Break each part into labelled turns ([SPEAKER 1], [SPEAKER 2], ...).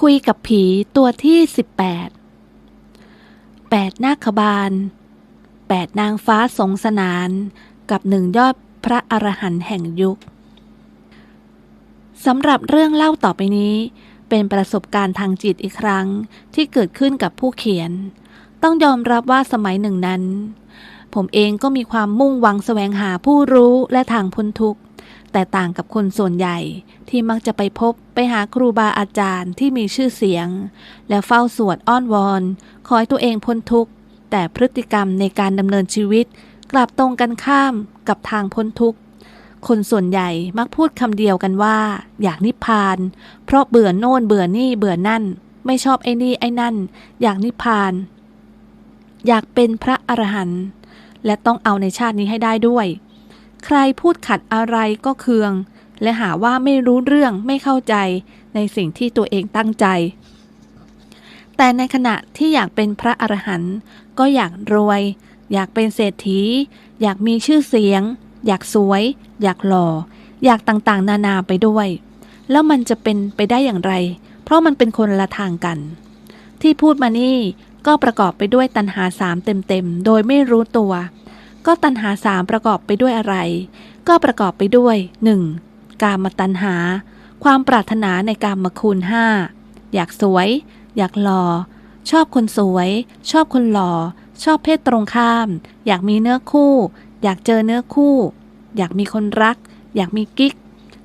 [SPEAKER 1] คุยกับผีตัวที่ 18 8นาคบาล 8 นางฟ้าสงสนาน กับหนึ่งยอดพระอรหันต์แห่งยุค สำหรับเรื่องเล่าต่อไปนี้ เป็นประสบการณ์ทางจิตอีกครั้งที่เกิดขึ้นกับผู้เขียน ต้องยอมรับว่าสมัยหนึ่งนั้น ผมเองก็มีความมุ่งหวังแสวงหาผู้รู้และทางพ้นทุกข์ แต่ต่างกับคนส่วนใหญ่ที่มักจะไปพบไปหาครูบาอาจารย์ที่มีชื่อเสียง และเฝ้าสวดอ้อนวอน ขอให้ตัวเองพ้นทุกข์ แต่พฤติกรรมในการดำเนินชีวิต กลับตรงกันข้ามกับทางพ้นทุกข์คนส่วนใหญ่มักพูดคำเดียวกันว่า อยากนิพพาน เพราะเบื่อโน่นเบื่อนี่เบื่อนั่น ไม่ชอบไอ้นี่ไอ้นั่น อยากนิพพาน อยากเป็นพระอรหันต์และต้องเอาในชาตินี้ให้ได้ด้วย ใครพูดขัดอะไรก็เคือง และหาว่าไม่รู้เรื่องไม่เข้าใจในสิ่งที่ตัวเองตั้งใจ แต่ในขณะที่อยากเป็นพระอรหันต์ก็อยากรวย อยากเป็นเศรษฐี อยากมีชื่อเสียง อยากสวย อยากหล่อ อยากต่างๆ นานาไปด้วย แล้วมันจะเป็นไปได้อย่างไร เพราะมันเป็นคนละทางกัน ที่พูดมานี่ก็ประกอบไปด้วยตัณหาสามเต็มๆ โดยไม่รู้ตัว ก็ตัณหาสามประกอบไปด้วยอะไร ก็ประกอบไปด้วย 1. กามตัณหา ความปรารถนาในกามคุณห้าอยากสวย อยากหล่อ ชอบคนสวย ชอบคนหล่อ ชอบเพศตรงข้าม อยากมีเนื้อคู่ อยากเจอเนื้อคู่ อยากมีคนรัก อยากมีกิ๊ก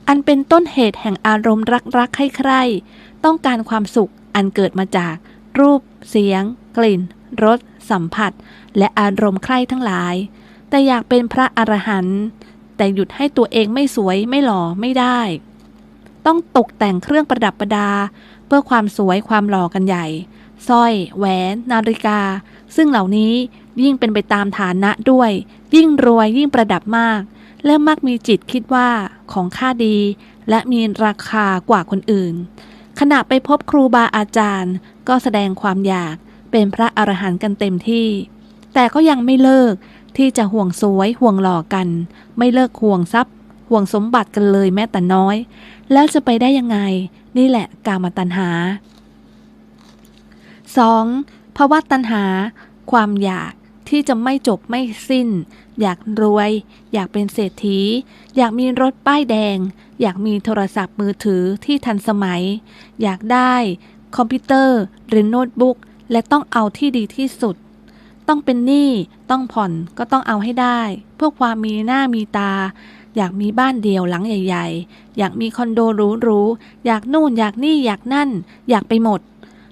[SPEAKER 1] อันเป็นต้นเหตุแห่งอารมณ์รักรักใคร่ๆต้องการความสุขอันเกิดมาจาก รูป เสียง กลิ่นรสสัมผัส และอารมณ์ใคร่ทั้งหลาย แต่อยากเป็นพระอรหันต์แต่หยุดให้ตัวเองไม่สวยไม่หล่อไม่ได้ ต้องตกแต่งเครื่องประดับประดา เพื่อความสวยความหล่อกันใหญ่สร้อย แหวน นาฬิกา ซึ่งเหล่านี้ยิ่งเป็นไปตามฐานะด้วย ยิ่งรวยยิ่งประดับมาก และมักมีจิตคิดว่าของค่าดี และมีราคากว่าคนอื่น ขณะไปพบครูบาอาจารย์ ก็แสดงความอยากเป็นพระอรหันต์กันเต็มที่ แต่ก็ยังไม่เลิก ที่จะห่วงสวยห่วงหล่อกัน ไม่เลิกห่วงทรัพย์ ห่วงสมบัติกันเลยแม้แต่น้อย แล้วจะไปได้ยังไง นี่แหละกามตัณหา 2. ภาวะตัณหา ความอยากที่จะไม่จบไม่สิ้น อยากรวย อยากเป็นเศรษฐี อยากมีรถป้ายแดง อยากมีโทรศัพท์มือถือที่ทันสมัย อยากได้ คอมพิวเตอร์หรือโน้ตบุ๊กและต้องเอาที่ดีที่สุด ต้องเป็นหนี้ต้องผ่อนก็ต้องเอาให้ได้ เพื่อความมีหน้ามีตา อยากมีบ้านเดียวหลังใหญ่ ๆ อยากมีคอนโดหรูๆอยากนู่นอยากนี่อยากนั่น อยากไปหมด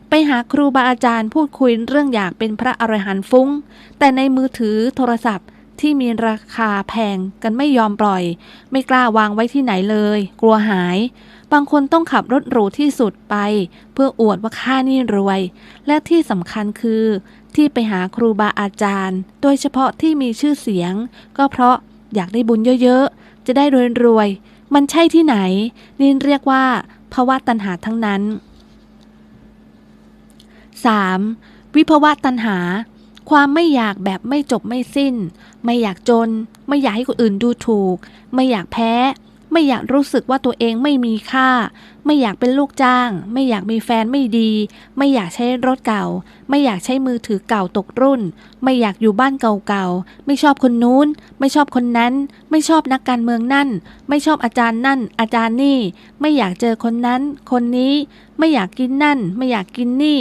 [SPEAKER 1] ไปหาครูบาอาจารย์พูดคุยเรื่องอยากเป็นพระอรหันต์ฟุ้ง แต่ในมือถือโทรศัพท์ที่มีราคาแพงกันไม่ยอมปล่อย ไม่กล้าวางไว้ที่ไหนเลย กลัวหาย บางคนต้องขับรถหรูที่สุดไป เพื่ออวดว่าข้านี่รวย และที่สำคัญคือ ที่ไปหาครูบาอาจารย์ โดยเฉพาะที่มีชื่อเสียง ก็เพราะอยากได้บุญเยอะๆ จะได้รวยๆ มันใช่ที่ไหน นี่เรียกว่าภาวะตัณหาทั้งนั้น 3. วิภวะตัณหา ความไม่อยากแบบไม่จบไม่สิ้น ไม่อยากจน ไม่อยากให้คนอื่นดูถูก ไม่อยากแพ้ ไม่อยากรู้สึกว่าตัวเองไม่มีค่า ไม่อยากเป็นลูกจ้าง ไม่อยากมีแฟนไม่ดี ไม่อยากใช้รถเก่า ไม่อยากใช้มือถือเก่าตกรุ่น ไม่อยากอยู่บ้านเก่าๆ ไม่ชอบคนนู้น ไม่ชอบคนนั้น ไม่ชอบนักการเมืองนั่น ไม่ชอบอาจารย์นั่น อาจารย์นี่ ไม่อยากเจอคนนั้น คนนี้ ไม่อยากกินนั่น ไม่อยากกินนี่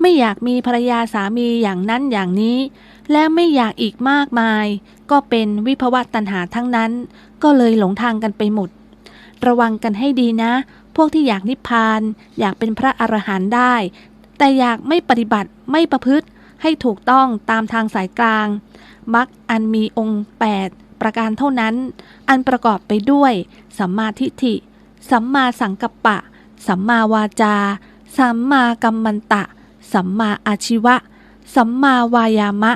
[SPEAKER 1] ไม่อยากมีภรรยาสามีอย่างนั้นอย่างนี้ และไม่อยากอีกมากมาย ก็เป็นวิภวะตัณหาทั้งนั้น ก็เลยหลงทางกันไปหมด ระวังกันให้ดีนะ พวกที่อยากนิพพาน อยากเป็นพระอรหันต์ได้ แต่อยากไม่ปฏิบัติไม่ประพฤติให้ถูกต้องตามทางสายกลางมักอันมีองค์ 8 ประการเท่านั้น อันประกอบไปด้วยสัมมาทิฏฐิ สัมมาสังกัปปะ สัมมาวาจา สัมมากัมมันตะ สัมมาอาชีวะ สัมมาวายามะ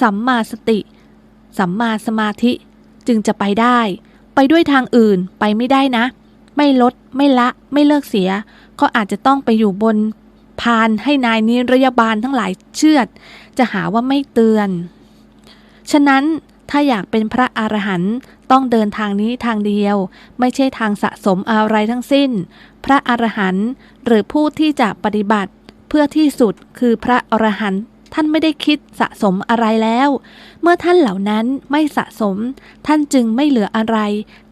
[SPEAKER 1] สัมมาสติ สัมมาสมาธิ จึงจะไปได้ ไปด้วยทางอื่นไปไม่ได้นะ ไม่ลดไม่ละไม่เลิกเสีย ก็อาจจะต้องไปอยู่บนพานให้นายนิรยาบาลทั้งหลายเชื่อด จะหาว่าไม่เตือน ฉะนั้นถ้าอยากเป็นพระอรหันต์ต้องเดินทางนี้ทางเดียว ไม่ใช่ทางสะสมอะไรทั้งสิ้น พระอรหันต์หรือผู้ที่จะปฏิบัติ เพื่อที่สุดคือพระอรหันต์ ท่านไม่ได้คิดสะสมอะไรแล้ว เมื่อท่านเหล่านั้นไม่สะสม ท่านจึงไม่เหลืออะไร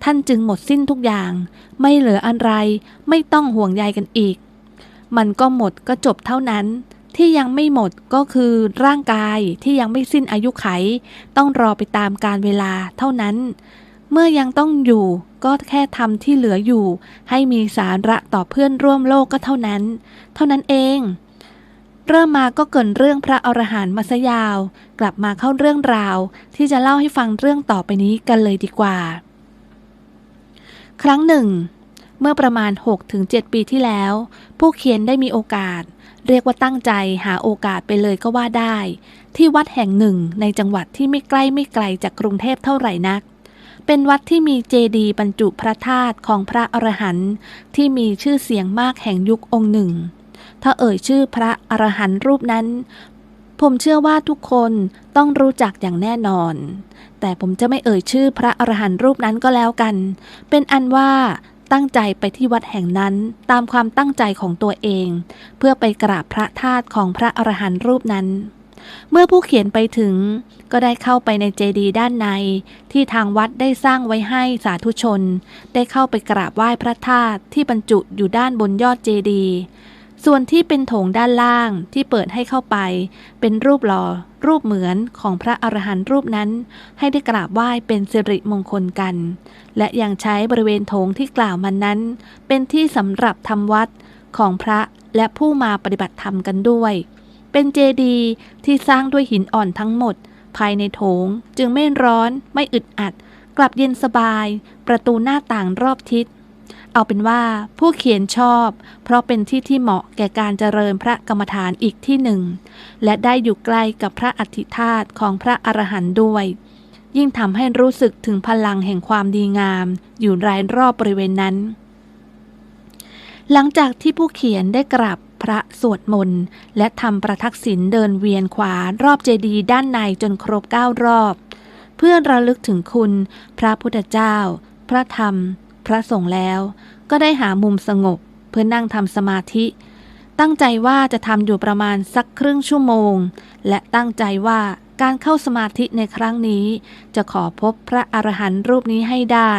[SPEAKER 1] ท่านจึงหมดสิ้นทุกอย่าง ไม่เหลืออะไร ไม่ต้องห่วงใยกันอีก มันก็หมดก็จบเท่านั้น ที่ยังไม่หมดก็คือร่างกายที่ยังไม่สิ้นอายุไข ต้องรอไปตามการเวลาเท่านั้น เมื่อยังต้องอยู่ก็แค่ทำที่เหลืออยู่ ให้มีสาระต่อเพื่อนร่วมโลกก็เท่านั้น เท่านั้นเอง เริ่มมาก็เกินเรื่องพระอรหันต์มาซะยาว กลับมาเข้าเรื่องราว ที่จะเล่าให้ฟังเรื่องต่อไปนี้กันเลยดีกว่า ครั้งหนึ่ง เมื่อประมาณ 6-7 ปีที่แล้ว ผู้เขียนได้มีโอกาส เรียกว่าตั้งใจหาโอกาสไปเลยก็ว่าได้ ที่วัดแห่งหนึ่งในจังหวัดที่ไม่ใกล้ไม่ไกลจากกรุงเทพเท่าไหร่นักเป็นวัดที่มีเจดีย์บรรจุพระธาตุของพระอรหันต์ที่มีชื่อเสียงมากแห่งยุคองค์หนึ่ง ถ้าเอ่ยชื่อพระอรหันต์รูปนั้น ผมเชื่อว่าทุกคนต้องรู้จักอย่างแน่นอน แต่ผมจะไม่เอ่ยชื่อพระอรหันต์รูปนั้นก็แล้วกัน เป็นอันว่าตั้งใจไปที่วัดแห่งนั้นตามความตั้งใจของตัวเอง เพื่อไปกราบพระธาตุของพระอรหันต์รูปนั้น เมื่อผู้เขียนไปถึง ก็ได้เข้าไปในเจดีย์ด้านใน ที่ทางวัดได้สร้างไว้ให้สาธุชน ได้เข้าไปกราบไหว้พระธาตุที่บรรจุอยู่ด้านบนยอดเจดีย์ ส่วนที่เป็นโถงด้านล่างที่เปิดให้เข้าไป เป็นรูปหล่อรูปเหมือนของพระอรหันต์รูปนั้น ให้ได้กราบไหว้เป็นสิริมงคลกัน และยังใช้บริเวณโถงที่กล่าวมันนั้น เป็นที่สำหรับทำวัดของพระและผู้มาปฏิบัติธรรมกันด้วย เป็นเจดีย์ที่สร้างด้วยหินอ่อนทั้งหมด ภายในโถงจึงไม่ร้อนไม่อึดอัด กลับเย็นสบาย ประตูหน้าต่างรอบทิศ เอาเป็นว่าผู้เขียนชอบ เพราะเป็นที่ที่เหมาะแก่การเจริญพระกรรมฐานอีกที่หนึ่ง และได้อยู่ใกล้กับพระอธิธาตุของพระอรหันต์ด้วย ยิ่งทำให้รู้สึกถึงพลังแห่งความดีงาม อยู่รายรอบบริเวณนั้น หลังจากที่ผู้เขียนได้กราบพระสวดมนต์และทำประทักษิณเดินเวียนขวารอบเจดีย์ด้านในจนครบเก้ารอบ เพื่อระลึกถึงคุณ พระพุทธเจ้า พระธรรม พระสงฆ์แล้ว ก็ได้หามุมสงบ เพื่อนั่งทำสมาธิ ตั้งใจว่าจะทำอยู่ประมาณสักครึ่งชั่วโมง และตั้งใจว่าการเข้าสมาธิในครั้งนี้ จะขอพบพระอรหันต์รูปนี้ให้ได้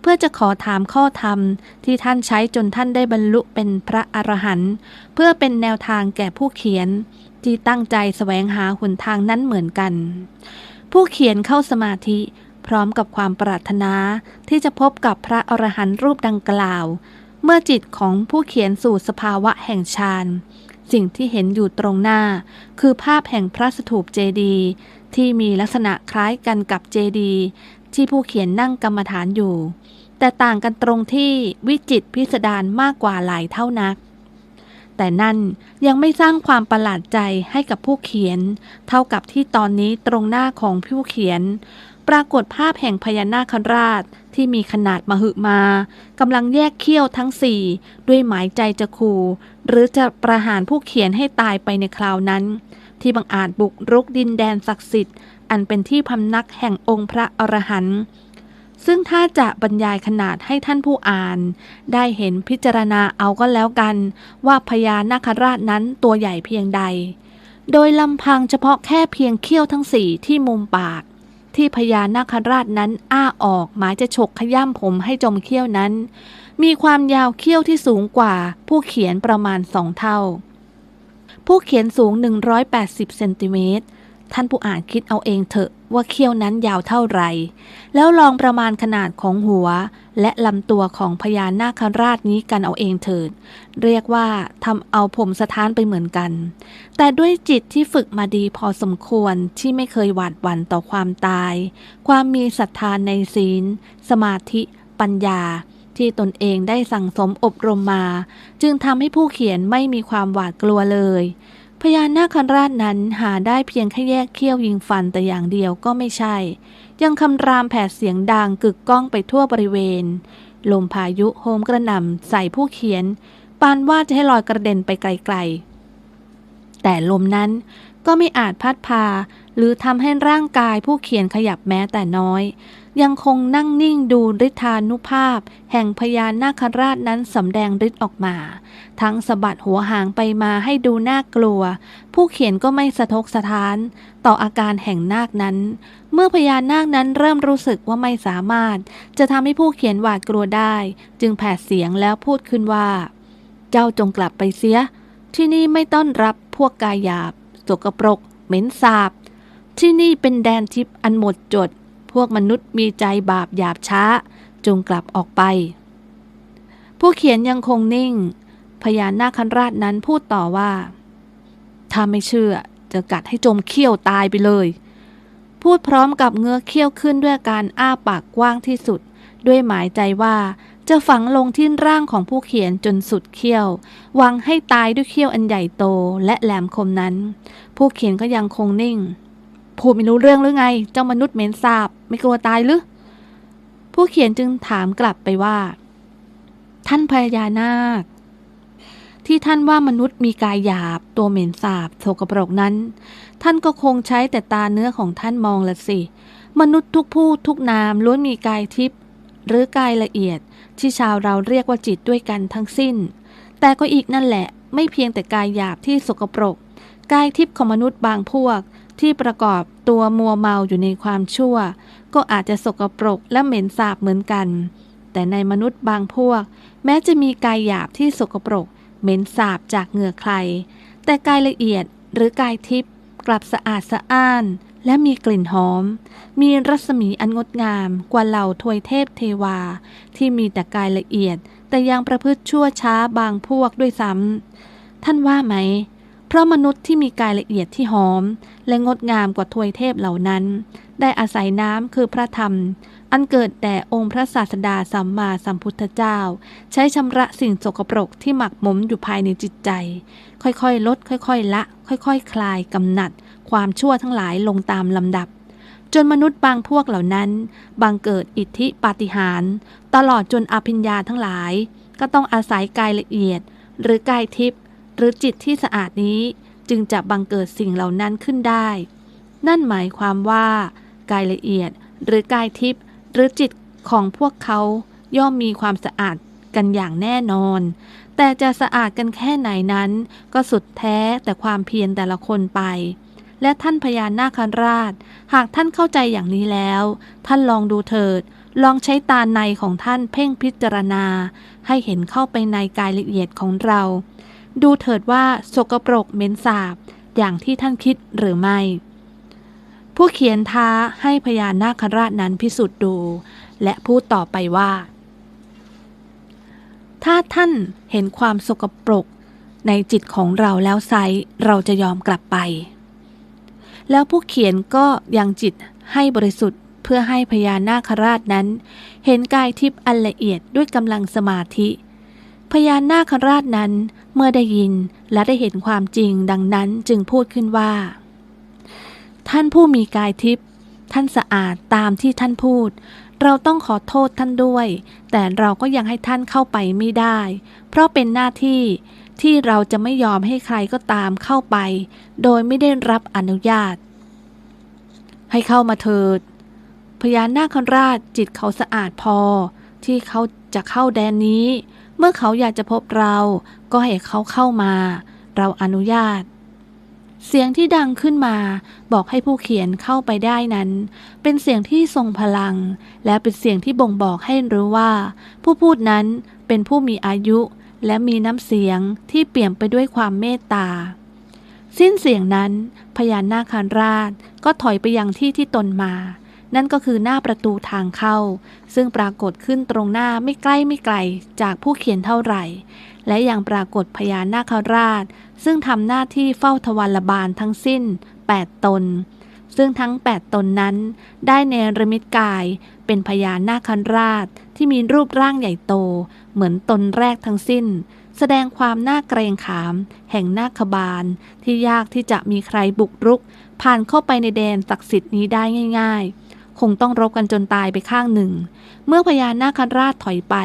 [SPEAKER 1] เพื่อจะขอถามข้อธรรมที่ท่านใช้จนท่านได้บรรลุเป็นพระอรหันต์เพื่อเป็นแนวทางแก่ผู้เขียน ที่ตั้งใจแสวงหาหนทางนั้นเหมือนกัน ผู้เขียนเข้าสมาธิ พร้อมกับความปรารถนาที่จะพบกับพระอรหันต์รูปดังกล่าว เมื่อจิตของผู้เขียนสู่สภาวะแห่งฌานสิ่งที่เห็นอยู่ตรงหน้า คือภาพแห่งพระสถูปเจดีที่มีลักษณะคล้ายกันกับเจดีที่ผู้เขียนนั่งกรรมฐานอยู่ แต่ต่างกันตรงที่วิจิตพิสดารมากกว่าหลายเท่านัก แต่นั่นยังไม่สร้างความประหลาดใจให้กับผู้เขียน เท่ากับที่ตอนนี้ตรงหน้าของผู้เขียน ปรากฏภาพแห่งพญานาคราชที่มีขนาดมหึมากำลังแยกเขี้ยวทั้งสี่ด้วยหมายใจจะขู่หรือจะประหารผู้เขียนให้ตายไปในคราวนั้น ที่บังอาจบุกรุกดินแดนศักดิ์สิทธิ์ อันเป็นที่พำนักแห่งองค์พระอรหันต์ซึ่งถ้าจะบรรยายขนาดให้ท่านผู้อ่าน ได้เห็นพิจารณาเอาก็แล้วกัน ว่าพญานาคราชนั้นตัวใหญ่เพียงใด โดยลำพังเฉพาะแค่เพียงเขี้ยวทั้งสี่ที่มุมปาก ที่พญานาคราชนั้นอ้าออกหมายจะฉกขย้ำผมให้จมเขี้ยวนั้น มีความยาวเขี้ยวที่สูงกว่า ผู้เขียนประมาณสองเท่า ผู้เขียนสูง 180 เซนติเมตร ท่านผู้อ่านคิดเอาเองเถอะว่าเขี้ยวนั้นยาวเท่าไร แล้วลองประมาณขนาดของหัว และลำตัวของพญานาคราชนี้กันเอาเองเถิด เรียกว่าทำเอาผมสะท้านไปเหมือนกัน แต่ด้วยจิตที่ฝึกมาดีพอสมควรที่ไม่เคยหวาดหวั่นต่อความตาย ความมีศรัทธานในศีล สมาธิ ปัญญาที่ตนเองได้สั่งสมอบรมมา จึงทำให้ผู้เขียนไม่มีความหวาดกลัวเลย พญานาคราชนั้นหาได้เพียงแค่แยกเขี้ยวยิงฟันแต่อย่างเดียวก็ไม่ใช่ ยังคำรามแผดเสียงดังกึกก้องไปทั่วบริเวณ ลมพายุโหมกระหน่ำใส่ผู้เขียน ปานว่าจะให้ลอยกระเด็นไปไกลๆ แต่ลมนั้น ก็ไม่อาจพัดพา หรือทำให้ร่างกายผู้เขียนขยับแม้แต่น้อย ยังคงนั่งนิ่งดูฤทธานุภาพ แห่งพญานาคราชนั้นสำแดงฤทธิ์ออกมา ทั้งสะบัดหัวหางไปมาให้ดูน่ากลัว ผู้เขียนก็ไม่สะทกสะท้าน ต่ออาการแห่งนาคนั้น เมื่อพญานาคนั้นเริ่มรู้สึกว่าไม่สามารถ จะทำให้ผู้เขียนหวาดกลัวได้ จึงแผดเสียงแล้วพูดขึ้นว่า เจ้าจงกลับไปเสีย ที่นี่ไม่ต้อนรับพวกกายหยาบ สกปรก เหม็นสาบ ที่นี่เป็นแดนทิพย์อันหมดจด พวกมนุษย์มีใจบาปหยาบช้า จงกลับออกไป ผู้เขียนยังคงนิ่ง พญานาคันราชนั้นพูดต่อว่า ถ้าไม่เชื่อจะกัดให้จมเขี้ยวตายไปเลย พูดพร้อมกับเงื้อเขี้ยวขึ้นด้วยการอ้าปากกว้างที่สุด ด้วยหมายใจว่า จะฝังลงที่ร่างของผู้เขียนจนสุดเขี้ยวหวังให้ตายด้วยเขี้ยวอันใหญ่โตและแหลมคมนั้น ผู้เขียนก็ยังคงนิ่งพูดไม่รู้เรื่องหรือไง เจ้ามนุษย์เหม็นสาบ ไม่กลัวตายหรือ ผู้เขียนจึงถามกลับไปว่า ท่านพญานาค ที่ท่านว่ามนุษย์มีกายหยาบ ตัวเหม็นสาบโสกปรกนั้น ท่านก็คงใช้แต่ตาเนื้อของท่านมองละสิ มนุษย์ทุกผู้ทุกนามล้วนมีกายทิพย์ หรือกายละเอียดที่ชาวเราเรียกว่าจิตด้วยกันทั้งสิ้น แต่ก็อีกนั่นแหละ ไม่เพียงแต่กายหยาบที่สกปรก กายทิพย์ของมนุษย์บางพวกที่ประกอบตัวมัวเมาอยู่ในความชั่ว ก็อาจจะสกปรกและเหม็นสาบเหมือนกัน แต่ในมนุษย์บางพวก แม้จะมีกายหยาบที่สกปรก เหม็นสาบจากเหงื่อใคร แต่กายละเอียดหรือกายทิพย์กลับสะอาดสะอ้าน และมีกลิ่นหอม มีรัศมีอันงดงามกว่าเหล่าทวยเทพเทวา ที่มีแต่กายละเอียด แต่ยังประพฤติชั่วช้าบางพวกด้วยซ้ำท่านว่าไหม เพราะมนุษย์ที่มีกายละเอียดที่หอม และงดงามกว่าทวยเทพเหล่านั้น ได้อาศัยน้ำคือพระธรรม อันเกิดแต่องค์พระศาสดาสัมมาสัมพุทธเจ้า ใช้ชำระสิ่งสกปรกที่หมักหมมอยู่ภายในจิตใจ ค่อยๆ ลด ค่อยๆ ละ ค่อยๆคลายกำหนัด ความชั่วทั้งหลายลงตามลำดับ จนมนุษย์บางพวกเหล่านั้นบังเกิดอิทธิปาฏิหาริย์ตลอดจนอภิญญาทั้งหลาย ก็ต้องอาศัยกายละเอียด หรือกายทิพย์หรือจิตที่สะอาดนี้ จึงจะบังเกิดสิ่งเหล่านั้นขึ้นได้ นั่นหมายความว่า กายละเอียด หรือกายทิพย์หรือจิตของพวกเขาย่อมมีความสะอาดกันอย่างแน่นอน แต่จะสะอาดกันแค่ไหนนั้น ก็สุดแท้แต่ความเพียรแต่ละคนไป และท่านพญานาคราช หากท่านเข้าใจอย่างนี้แล้ว ท่านลองดูเถิด ลองใช้ตาในของท่านเพ่งพิจารณา ให้เห็นเข้าไปในกายละเอียดของเรา ดูเถิดว่าสกปรกเหม็นสาบ อย่างที่ท่านคิดหรือไม่ ผู้เขียนท้าให้พญานาคราชนั้นพิสูจน์ดู และพูดต่อไปว่า ถ้าท่านเห็นความสกปรกในจิตของเราแล้วไซเราจะยอมกลับไป แล้วผู้เขียนก็ยังจิตให้บริสุทธิ์เพื่อให้พญานาคราชนั้น เห็นกายทิพย์อันละเอียดด้วยกำลังสมาธิ พญานาคราชนั้นเมื่อได้ยินและได้เห็นความจริงดังนั้นจึงพูดขึ้นว่า ท่านผู้มีกายทิพย์ท่านสะอาดตามที่ท่านพูด เราต้องขอโทษท่านด้วย แต่เราก็ยังให้ท่านเข้าไปไม่ได้ เพราะเป็นหน้าที่ ที่เราจะไม่ยอมให้ใครก็ตามเข้าไป โดยไม่ได้รับอนุญาต ให้เข้ามาเถิด พญานาคราชจิตเขาสะอาดพอ ที่เขาจะเข้าแดนนี้ เมื่อเขาอยากจะพบเราก็ให้เขาเข้ามา เราอนุญาต เสียงที่ดังขึ้นมาบอกให้ผู้เขียนเข้าไปได้นั้น เป็นเสียงที่ทรงพลัง และเป็นเสียงที่บ่งบอกให้รู้ว่า ผู้พูดนั้นเป็นผู้มีอายุ และมีน้ำเสียงที่เปลี่ยมไปด้วยความเมตตา สิ้นเสียงนั้น พญานาคาราชก็ถอยไปยังที่ที่ตนมา นั่นก็คือหน้าประตูทางเข้า ซึ่งปรากฏขึ้นตรงหน้าไม่ใกล้ไม่ไกลจากผู้เขียนเท่าไหร่ และยังปรากฏพญานาคาราช ซึ่งทำหน้าที่เฝ้าทวารบาลทั้งสิ้น 8 ตนซึ่งทั้ง 8 ตนนั้นได้เนรมิตกาย เป็นพญานาคันราชที่มีรูปร่างใหญ่โต เหมือนตนแรกทั้งสิ้น แสดงความน่าเกรงขาม แห่งนาคบาล ที่ยากที่จะมีใครบุกรุก ผ่านเข้าไปในแดนศักดิ์สิทธิ์นี้ได้ง่าย ๆ คงต้องรบกันจนตายไปข้างหนึ่ง เมื่อพญานาคันราชถอยไป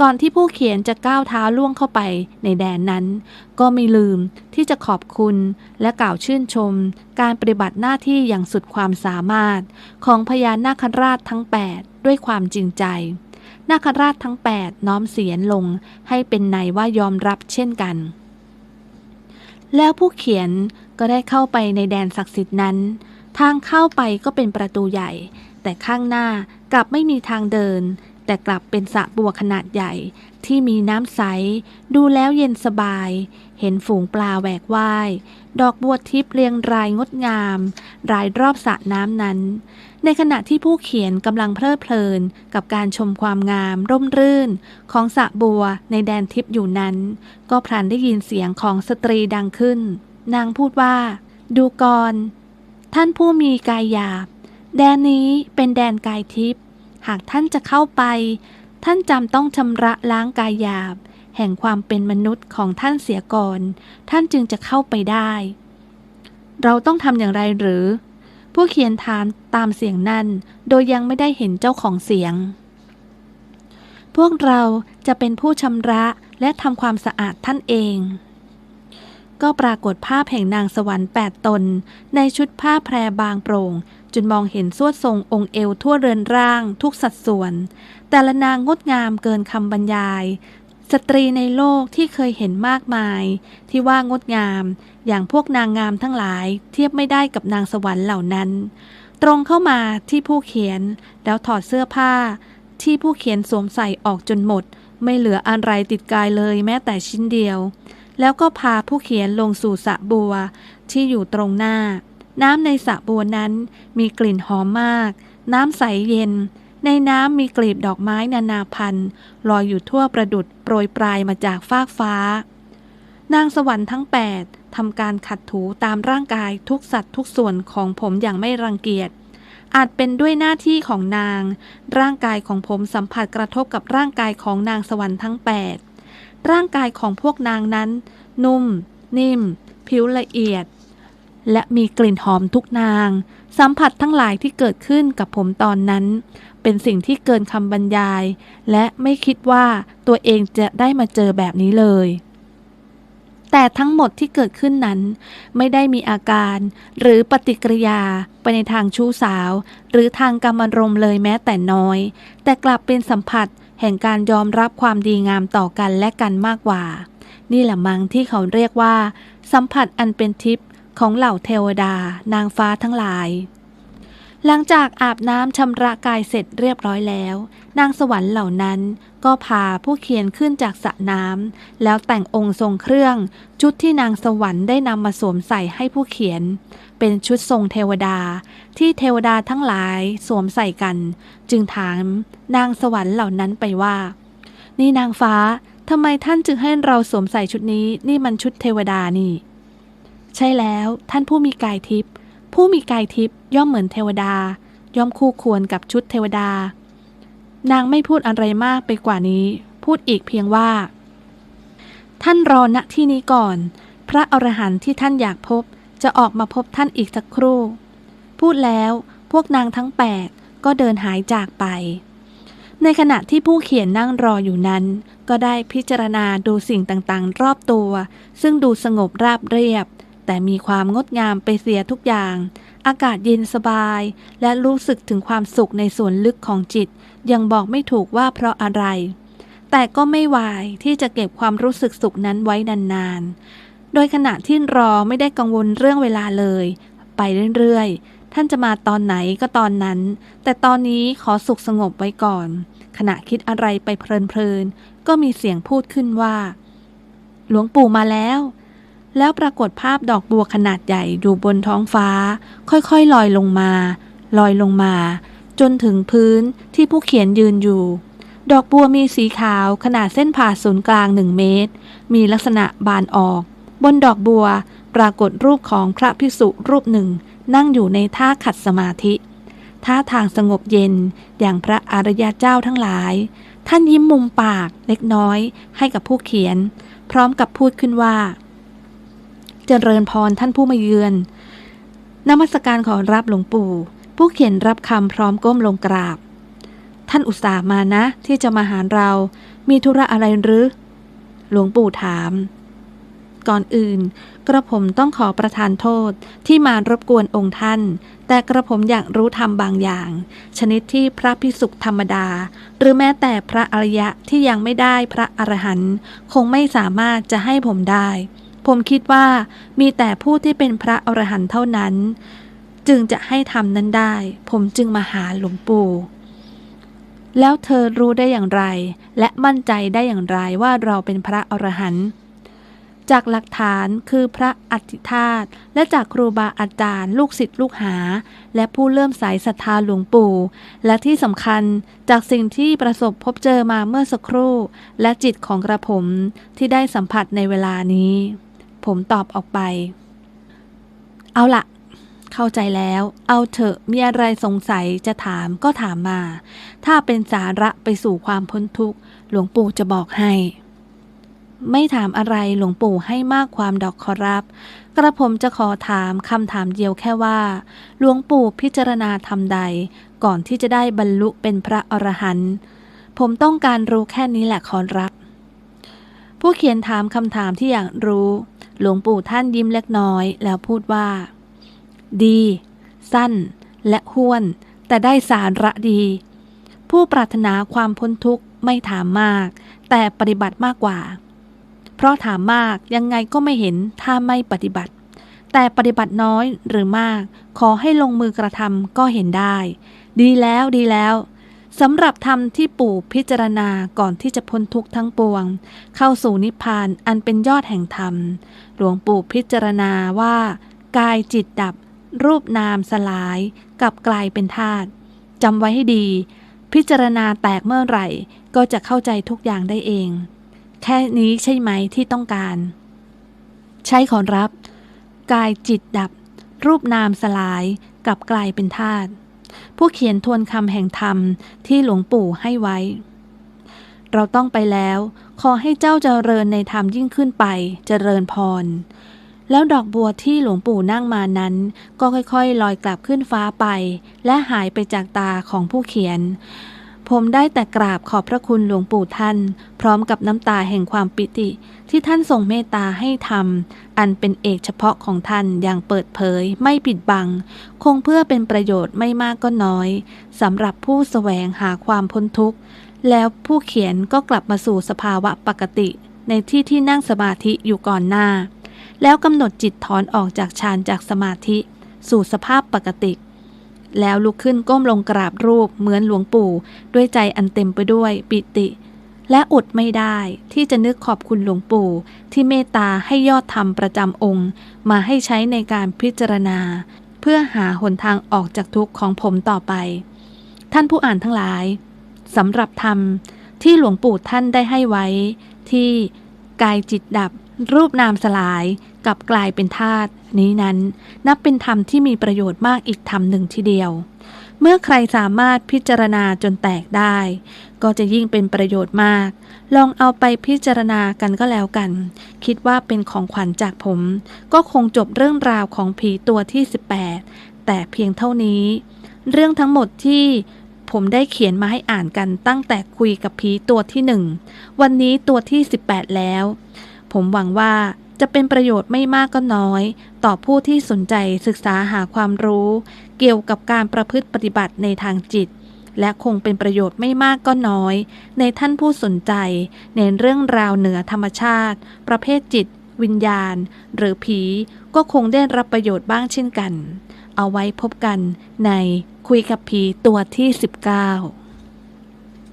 [SPEAKER 1] ก่อนที่ผู้เขียนจะก้าวเท้าล่วงเข้าไปในแดนนั้น ก็ไม่ลืมที่จะขอบคุณและกล่าวชื่นชม การปฏิบัติหน้าที่อย่างสุดความสามารถ ของพญานาคราชทั้ง 8 ด้วยความจริงใจ นาคราชทั้ง 8 น้อมเสียนลงให้เป็นในว่ายอมรับเช่นกัน แล้วผู้เขียนก็ได้เข้าไปในแดนศักดิ์สิทธิ์นั้น ทางเข้าไปก็เป็นประตูใหญ่ แต่ข้างหน้ากลับไม่มีทางเดิน แต่กลับเป็นสระบัวขนาดใหญ่ที่มีน้ำใส ดูแล้วเย็นสบาย เห็นฝูงปลาแหวกว่าย ดอกบัวทิพย์เรียงรายงดงาม รายรอบสระน้ำนั้น ในขณะที่ผู้เขียนกำลังเพลิดเพลินกับการชมความงาม ร่มรื่น ของสระบัวในแดนทิพย์อยู่นั้น ก็พลันได้ยินเสียงของสตรีดังขึ้น นางพูดว่า ดูก่อนท่านผู้มีกายหยาบ แดนนี้เป็นแดนกายทิพย์ หากท่านจะเข้าไป ท่านจำต้องชำระล้างกายหยาบ แห่งความเป็นมนุษย์ของท่านเสียก่อน ท่านจึงจะเข้าไปได้ เราต้องทำอย่างไรหรือ ผู้เขียนถามตามเสียงนั่น โดยยังไม่ได้เห็นเจ้าของเสียง พวกเราจะเป็นผู้ชำระและทำความสะอาดท่านเองก็ปรากฏภาพแห่งนางสวรรค์แปดตน ในชุดผ้าแพรบางโปร่ง จนมองเห็นสวดทรงองค์เอวทั่วเรือนร่าง ทุกสัดส่วน แต่ละนางงดงามเกินคำบรรยาย สตรีในโลกที่เคยเห็นมากมาย ที่ว่างดงาม อย่างพวกนางงามทั้งหลาย เทียบไม่ได้กับนางสวรรค์เหล่านั้น ตรงเข้ามาที่ผู้เขียน แล้วถอดเสื้อผ้า ที่ผู้เขียนสวมใส่ออกจนหมด ไม่เหลืออะไรติดกายเลยแม้แต่ชิ้นเดียว แล้วก็พาผู้เขียนลงสู่สระบัวที่อยู่ตรงหน้า น้ำในสระบัวนั้นมีกลิ่นหอมมาก น้ำใสเย็น ในน้ำมีกลีบดอกไม้นานาพันธุ์ลอยอยู่ทั่วประดุดโปรยปลายมาจากฟากฟ้า นางสวรรค์ทั้ง8ทำการขัดถูตามร่างกายทุกสัตว์ทุกส่วนของผมอย่างไม่รังเกียจ อาจเป็นด้วยหน้าที่ของนาง ร่างกายของผมสัมผัสกระทบกับร่างกายของนางสวรรค์ทั้ง8ร่างกายของพวกนางนั้น นุ่ม นิ่ม ผิวละเอียด และมีกลิ่นหอมทุกนาง สัมผัสทั้งหลายที่เกิดขึ้นกับผมตอนนั้น เป็นสิ่งที่เกินคำบรรยาย และไม่คิดว่าตัวเองจะได้มาเจอแบบนี้เลย แต่ทั้งหมดที่เกิดขึ้นนั้น ไม่ได้มีอาการหรือปฏิกิริยาไปในทางชู้สาว หรือทางกรรมรมเลยแม้แต่น้อย แต่กลับเป็นสัมผัสแห่งการยอมรับความดีงามต่อกันและกันมากกว่า นี่แหละมังที่เขาเรียกว่า สัมผัสอันเป็นทิพย์ ของเหล่าเทวดานางฟ้าทั้งหลาย หลังจากอาบน้ำชำระกายเสร็จเรียบร้อยแล้ว นางสวรรค์เหล่านั้นก็พาผู้เขียนขึ้นจากสระน้ำแล้วแต่งองค์ทรงเครื่อง ชุดที่นางสวรรค์ได้นำมาสวมใส่ให้ผู้เขียน เป็นชุดทรงเทวดา ที่เทวดาทั้งหลายสวมใส่กัน จึงถามนางสวรรค์เหล่านั้นไปว่า นี่นางฟ้าทำไมท่านจึงให้เราสวมใส่ชุดนี้ นี่มันชุดเทวดานี่ ใช่แล้วท่านผู้มีกายทิพย์ผู้มีกายทิพย์ย่อมเหมือนเทวดา ย่อมคู่ควรกับชุดเทวดา นางไม่พูดอะไรมากไปกว่านี้ พูดอีกเพียงว่า ท่านรอณที่นี้ก่อน พระอรหันต์ที่ท่านอยากพบ จะออกมาพบท่านอีกสักครู่ พูดแล้วพวกนางทั้งแปดก็เดินหายจากไป ในขณะที่ผู้เขียนนั่งรออยู่นั้น ก็ได้พิจารณาดูสิ่งต่างๆ รอบตัว ซึ่งดูสงบราบเรียบ แต่มีความงดงามไปเสียทุกอย่าง อากาศเย็นสบาย และรู้สึกถึงความสุขในส่วนลึกของจิต ยังบอกไม่ถูกว่าเพราะอะไร แต่ก็ไม่วายที่จะเก็บความรู้สึกสุขนั้นไว้นานๆ โดยขณะที่รอไม่ได้กังวลเรื่องเวลาเลย ไปเรื่อยๆ ท่านจะมาตอนไหนก็ตอนนั้น แต่ตอนนี้ขอสุขสงบไว้ก่อน ขณะคิดอะไรไปเพลินๆ ก็มีเสียงพูดขึ้นว่า หลวงปู่มาแล้ว แล้วปรากฏภาพดอกบัวขนาดใหญ่อยู่บนท้องฟ้า ค่อยๆลอยลงมา ลอยลงมา จนถึงพื้นที่ผู้เขียนยืนอยู่ ดอกบัวมีสีขาวขนาดเส้นผ่าศูนย์กลางหนึ่งเมตร มีลักษณะบานออก บนดอกบัวปรากฏรูปของพระภิกษุรูปหนึ่ง นั่งอยู่ในท่าขัดสมาธิท่าทางสงบเย็นอย่างพระอริยเจ้าทั้งหลาย ท่านยิ้มมุมปากเล็กน้อยให้กับผู้เขียน พร้อมกับพูดขึ้นว่า เจริญพรท่านผู้มาเยือนนมัสการขอรับหลวงปู่ ผู้เขียนรับคำพร้อมก้มลงกราบ ท่านอุตส่าห์มานะ ที่จะมาหาเรา มีธุระอะไรหรือ หลวงปู่ถาม ก่อนอื่น กระผมต้องขอประทานโทษที่มารบกวนองค์ท่าน แต่กระผมอยากรู้ธรรมบางอย่าง ชนิดที่พระพิสุธรรมดา หรือแม้แต่พระอริยะที่ยังไม่ได้พระอรหันต์คงไม่สามารถจะให้ผมได้ ผมคิดว่ามีแต่ผู้ที่เป็นพระอรหันต์เท่านั้น จึงจะให้ทำนั้นได้ ผมจึงมาหาหลวงปู่แล้วเธอรู้ได้อย่างไร และมั่นใจได้อย่างไรว่าเราเป็นพระอรหันต์จากหลักฐานคือพระอธิธาตและจากครูบาอาจารย์ ลูกศิษย์ลูกหา และผู้เลื่อมใสศรัทธาหลวงปู่ และที่สำคัญจากสิ่งที่ประสบพบเจอมาเมื่อสักครู่ และจิตของกระผมที่ได้สัมผัสในเวลานี้ ผมตอบออกไป เอาละเข้าใจแล้ว เอาเถอะ มีอะไรสงสัยจะถามก็ถามมา ถ้าเป็นสาระไปสู่ความพ้นทุกข์ หลวงปู่จะบอกให้ ไม่ถามอะไรหลวงปู่ให้มากความดอกขอรับ กระผมจะขอถามคำถามเดียวแค่ว่า หลวงปู่พิจารณาทำใด ก่อนที่จะได้บรรลุเป็นพระอรหันต์ผมต้องการรู้แค่นี้แหละขอรับ ผู้เขียนถามคำถามที่อยากรู้ หลวงปู่ท่านยิ้มเล็กน้อย แล้วพูดว่า ดี สั้น และห้วน แต่ได้สาระดี ผู้ปรารถนาความพ้นทุกข์ไม่ถามมาก แต่ปฏิบัติมากกว่า เพราะถามมากยังไงก็ไม่เห็นถ้าไม่ปฏิบัติ แต่ปฏิบัติน้อยหรือมาก ขอให้ลงมือกระทำก็เห็นได้ ดีแล้วดีแล้ว สำหรับธรรมที่ปู่พิจารณาก่อนที่จะพ้นทุกข์ทั้งปวง เข้าสู่นิพพานอันเป็นยอดแห่งธรรม หลวงปู่พิจารณาว่า กายจิตดับ รูปนามสลายกลับกลายเป็นธาตุจำไว้ให้ดี พิจารณาแตกเมื่อไหร่ ก็จะเข้าใจทุกอย่างได้เอง แค่นี้ใช่ไหมที่ต้องการ ใช่ขอรับ กายจิตดับ รูปนามสลายกลับกลายเป็นธาตุ ผู้เขียนทวนคำแห่งธรรมที่หลวงปู่ให้ไว้ เราต้องไปแล้ว ขอให้เจ้าเจริญในธรรมยิ่งขึ้นไปเจริญพร แล้วดอกบัวที่หลวงปู่นั่งมานั้น ก็ค่อยๆ ลอยกลับขึ้นฟ้าไป และหายไปจากตาของผู้เขียน ผมได้แต่กราบขอบพระคุณหลวงปู่ท่าน พร้อมกับน้ำตาแห่งความปิติ ที่ท่านทรงเมตตาให้ทำ อันเป็นเอกเฉพาะของท่านอย่างเปิดเผยไม่ปิดบัง คงเพื่อเป็นประโยชน์ไม่มากก็น้อยสำหรับผู้แสวงหาความพ้นทุกข์ แล้วผู้เขียนก็กลับมาสู่สภาวะปกติ ในที่ที่นั่งสมาธิอยู่ก่อนหน้า แล้วกำหนดจิตถอนออกจากฌานจากสมาธิ สู่สภาพปกติ แล้วลุกขึ้นก้มลงกราบรูปเหมือนหลวงปู่ ด้วยใจอันเต็มไปด้วยปิติ และอดไม่ได้ที่จะนึกขอบคุณหลวงปู่ ที่เมตตาให้ยอดธรรมประจำองค์ มาให้ใช้ในการพิจารณา เพื่อหาหนทางออกจากทุกข์ของผมต่อไป ท่านผู้อ่านทั้งหลายสำหรับธรรมที่หลวงปู่ท่านได้ให้ไว้ ที่กายจิตดับ รูปนามสลายกลับกลายเป็นธาตุนี้นั้น นับเป็นธรรมที่มีประโยชน์มากอีกธรรมหนึ่งทีเดียว เมื่อใครสามารถพิจารณาจนแตกได้ก็จะยิ่งเป็นประโยชน์มาก ลองเอาไปพิจารณากันก็แล้วกัน คิดว่าเป็นของขวัญจากผม ก็คงจบเรื่องราวของผีตัวที่ 18 แต่เพียงเท่านี้ เรื่องทั้งหมดที่ผมได้เขียนมาให้อ่านกันตั้งแต่คุยกับผีตัวที่หนึ่งวันนี้ตัวที่ 18 แล้ว ผมหวังว่าจะเป็นประโยชน์ไม่มากก็น้อย ต่อผู้ที่สนใจศึกษาหาความรู้ เกี่ยวกับการประพฤติปฏิบัติในทางจิต และคงเป็นประโยชน์ไม่มากก็น้อย ในท่านผู้สนใจ ในเรื่องราวเหนือธรรมชาติ ประเภทจิต วิญญาณ หรือผี ก็คงได้รับประโยชน์บ้างเช่นกัน เอาไว้พบกันในคุยกับผีตัวที่ 19